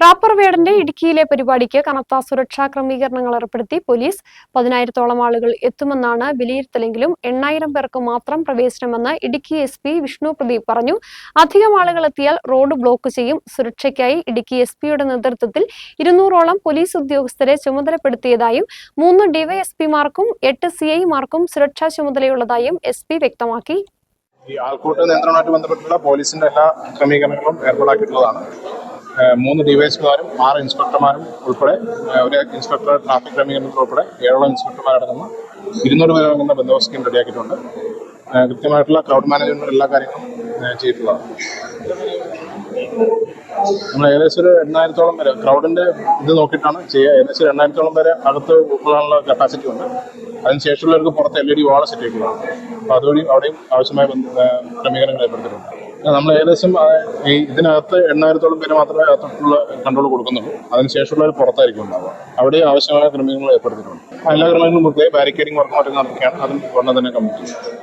Wrapper വേടന്റെ ഇടുക്കിയിലെ പരിപാടിക്ക് കനത്ത സുരക്ഷാ ക്രമീകരണങ്ങൾ ഏർപ്പെടുത്തി പോലീസ്. പതിനായിരത്തോളം ആളുകൾ എത്തുമെന്നാണ് വിലയിരുത്തലെങ്കിലും എണ്ണായിരം പേർക്ക് മാത്രം പ്രവേശനമെന്ന് ഇടുക്കി എസ് പി വിഷ്ണു പ്രദീപ് പറഞ്ഞു. അധികം ആളുകൾ എത്തിയാൽ റോഡ് ബ്ലോക്ക് ചെയ്യും. സുരക്ഷയ്ക്കായി ഇടുക്കി എസ് പിയുടെ നേതൃത്വത്തിൽ ഇരുന്നൂറോളം പോലീസ് ഉദ്യോഗസ്ഥരെ ചുമതലപ്പെടുത്തിയതായും മൂന്ന് ഡിവൈഎസ്പിമാർക്കും എട്ട് സി ഐമാർക്കും സുരക്ഷാ ചുമതലയുള്ളതായും എസ് പി വ്യക്തമാക്കി. ഈ ആൾക്കൂട്ട നിയന്ത്രണവുമായിട്ട് ബന്ധപ്പെട്ടുള്ള പോലീസിന്റെ എല്ലാ ക്രമീകരണങ്ങളും ഏർപ്പാടാക്കിയിട്ടുള്ളതാണ്. മൂന്ന് ഡിവൈസുകാരും ആറ് ഇൻസ്പെക്ടർമാരും ഉൾപ്പെടെ ഒരു ഇൻസ്പെക്ടർ ട്രാഫിക് ക്രമീകരണത്തിൽ ഉൾപ്പെടെ ഏഴോളം ഇൻസ്പെക്ടർമാരടങ്ങുന്ന ഇരുന്നൂറ് പേരടങ്ങുന്ന ബന്ദോബസ്ത് സ്കീം റെഡിയാക്കിയിട്ടുണ്ട്. കൃത്യമായിട്ടുള്ള ക്രൗഡ് മാനേജ്മെന്റ് എല്ലാ കാര്യങ്ങളും ചെയ്തിട്ടുള്ളതാണ്. നമ്മൾ ഏകദേശം ഒരു എണ്ണായിരത്തോളം പേര് ക്രൗഡിന്റെ ഇത് നോക്കിയിട്ടാണ് ചെയ്യുക. ഏകദേശം എണ്ണായിരത്തോളം പേരെ അകത്ത് ഉൾക്കൊള്ളാനുള്ള കപ്പാസിറ്റി ഉണ്ട്. അതിനുശേഷമുള്ളവർക്ക് പുറത്ത് L E D wall set ചെയ്തിട്ടുള്ളതാണ് അപ്പോൾ അതുവഴി അവിടെയും ആവശ്യമായ ക്രമീകരണങ്ങൾ ഏർപ്പെടുത്തിയിട്ടുണ്ട്. നമ്മൾ ഏകദേശം ഇതിനകത്ത് എണ്ണായിരത്തോളം പേര് മാത്രമേ അകത്തോട്ടുള്ള കൺട്രോൾ കൊടുക്കുന്നുള്ളൂ. അതിനുശേഷമുള്ളവർ പുറത്തായിരിക്കും ഉണ്ടാവുക. അവിടെ ആവശ്യമായ ക്രമീകരണങ്ങൾ ഏർപ്പെടുത്തിയിട്ടുണ്ട്. എല്ലാ ക്രമീകരണങ്ങളും പ്രത്യേക ബാരിക്കേഡിംഗ് വർക്ക് മറ്റും നടത്തുകയാണ് അതും ഉടനെ തന്നെ കംപ്ലീറ്റ് ചെയ്യും.